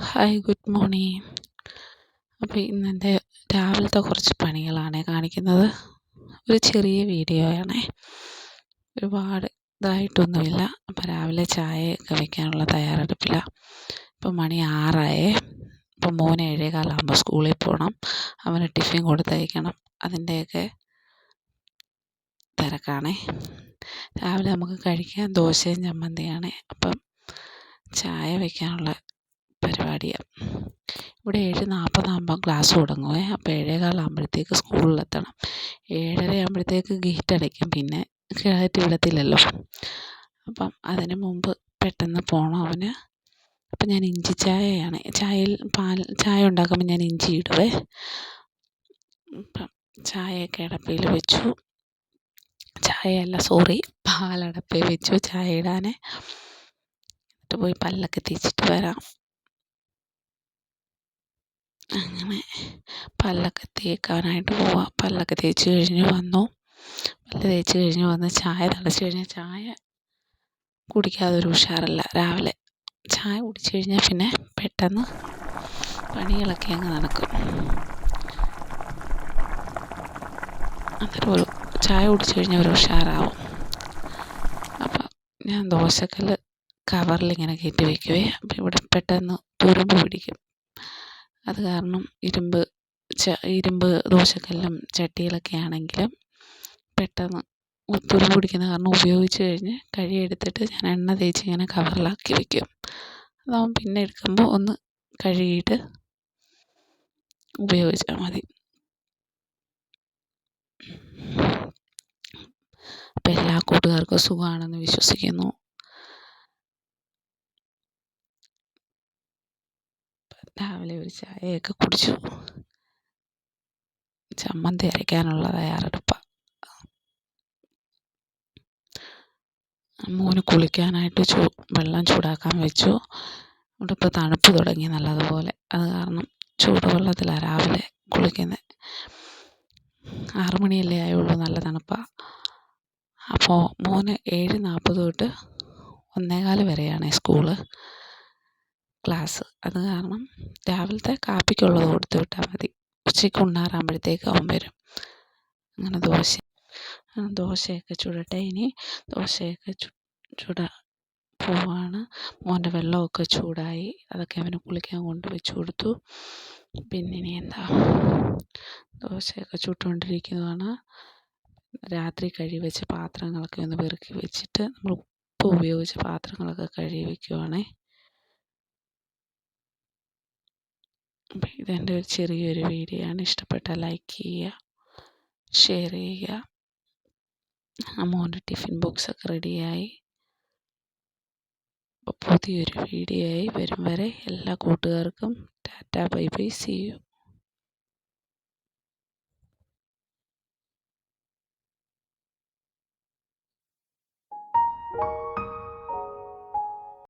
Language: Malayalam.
ഹായ് ഗുഡ് മോർണിംഗ് അപ്പോൾ ഇന്നെന്റെ രാവിലത്തെ കുറച്ച് പണികളാണ് കാണിക്കുന്നത്. ഒരു ചെറിയ വീഡിയോ ആണേ. ഒരുപാട് ഇതായിട്ടൊന്നുമില്ല. അപ്പോൾ രാവിലെ ചായയൊക്കെ വയ്ക്കാനുള്ള തയ്യാറെടുപ്പില്ല ഇപ്പം മണി ആറായേ. ഇപ്പം മോന് ഏഴേകാലാകുമ്പോൾ സ്കൂളിൽ പോകണം അവന് ടിഫിൻ കൊടുത്തയക്കണം. അതിന്റെയൊക്കെ തിരക്കാണേ. രാവിലെ നമുക്ക് കഴിക്കാൻ ദോശയും ചമ്മന്തിയാണേ. അപ്പം ചായ വയ്ക്കാനുള്ള പരിപാടിയാണ് ഇവിടെ ഏഴ് നാൽപ്പതാകുമ്പം ക്ലാസ് തുടങ്ങുമേ അപ്പോൾ ഏഴേകാലാകുമ്പോഴത്തേക്ക് സ്കൂളിലെത്തണം. ഏഴര ആകുമ്പോഴത്തേക്ക് ഗേറ്റ് അടയ്ക്കും. പിന്നെ കയറ്റി വിടത്തില്ലല്ലോ. അപ്പം അതിന് മുമ്പ് പെട്ടെന്ന് പോകണം അവന്. അപ്പം ഞാൻ ഇഞ്ചി ചായയാണ്. ചായയിൽ പാൽ ചായ ഉണ്ടാക്കുമ്പോൾ ഞാൻ ഇഞ്ചി ഇടുവേ. അപ്പം ചായയൊക്കെ അടപ്പയിൽ വെച്ചു. ചായയല്ല സോറി പാലടപ്പയിൽ വെച്ചു ചായ ഇടാനേ. എന്നിട്ട് പോയി പല്ലൊക്കെ തേച്ചിട്ട് വരാം. അങ്ങനെ പല്ലൊക്കെ തേക്കാനായിട്ട് പോവാം. പല്ലൊക്കെ തേച്ച് കഴിഞ്ഞ് വന്നു. പല്ല് തേച്ച് കഴിഞ്ഞ് വന്ന് ചായ തിളച്ച് കഴിഞ്ഞാൽ ചായ കുടിക്കാതെ ഒരു ഉഷാറല്ല. രാവിലെ ചായ കുടിച്ച് കഴിഞ്ഞാൽ പിന്നെ പെട്ടെന്ന് പണികളൊക്കെ അങ്ങ് നടക്കും. അന്നേരം ഒരു ചായ കുടിച്ച് കഴിഞ്ഞാൽ ഒരു ഉഷാറാവും. അപ്പം ഞാൻ ദോശക്കല്ല് കവറിലിങ്ങനെ കയറ്റി വയ്ക്കുവേ അപ്പം ഇവിടെ പെട്ടെന്ന് തുരുമ്പ് പിടിക്കും. അത് കാരണം ഇരുമ്പ് ഇരുമ്പ് ദോശക്കല്ലും ചട്ടിയിലൊക്കെ ആണെങ്കിലും പെട്ടെന്ന് തുരു പിടിക്കുന്ന കാരണം ഉപയോഗിച്ച് കഴിഞ്ഞ് കഴുകിയെടുത്തിട്ട് ഞാൻ എണ്ണ തേച്ച് ഇങ്ങനെ കവറിലാക്കി വയ്ക്കും അതാവുമ്പോൾ പിന്നെ എടുക്കുമ്പോൾ ഒന്ന് കഴുകിയിട്ട് ഉപയോഗിച്ചാൽ മതി. അപ്പം എല്ലാ കൂട്ടുകാർക്കും സുഖമാണെന്ന് വിശ്വസിക്കുന്നു. രാവിലെ ഒരു ചായയൊക്കെ കുടിച്ചു. ചമ്മന്തി അരയ്ക്കാനുള്ള തയ്യാറെടുപ്പാണ് മോന് കുളിക്കാനായിട്ട് ചൂ വെള്ളം ചൂടാക്കാൻ വെച്ചു. ഇവിടെ ഇപ്പോൾ തണുപ്പ് തുടങ്ങി നല്ലതുപോലെ. അത് കാരണം ചൂടുവെള്ളത്തിലാണ് രാവിലെ കുളിക്കുന്നത് ആറുമണിയല്ലേ ആയുള്ളൂ നല്ല തണുപ്പാണ് അപ്പോൾ മോന് ഏഴ് നാൽപ്പത് തൊട്ട് ഒന്നേകാൽ വരെയാണ് സ്കൂൾ. ക്ലാസ് അത് കാരണം രാവിലത്തെ കാപ്പിക്കുള്ളത് കൊടുത്തു വിട്ടാൽ മതി. ഉച്ചയ്ക്ക് ഉണ്ണാറാകുമ്പോഴത്തേക്ക് അവൻ വരും. അങ്ങനെ ദോശ ദോശയൊക്കെ ചുടട്ടെ. ഇനി ദോശയൊക്കെ ചു ചുടാൻ പോവാണ്. മോന്റെ വെള്ളമൊക്കെ ചൂടായി. അതൊക്കെ അവന് കുളിക്കാൻ കൊണ്ട് വെച്ച് കൊടുത്തു. പിന്നെ ഇനി എന്താ? ദോശയൊക്കെ ചുട്ടുകൊണ്ടിരിക്കുന്നതാണ് രാത്രി കഴുകി വെച്ച പാത്രങ്ങളൊക്കെ ഒന്ന് പെറുക്കി വെച്ചിട്ട് നമ്മൾ ഉപ്പ് ഉപയോഗിച്ച് പാത്രങ്ങളൊക്കെ കഴുകി വയ്ക്കുവാണേ ഇതെന്റെ ഒരു ചെറിയൊരു വീഡിയോ ആണ് ഇഷ്ടപ്പെട്ടാൽ ലൈക്ക് ചെയ്യുക ഷെയർ ചെയ്യുക. മോന്റെ ടിഫിൻ ബോക്സൊക്കെ റെഡിയായി. പുതിയൊരു വീഡിയോ ആയി വരും വരെ എല്ലാ കൂട്ടുകാർക്കും tata bye bye see you.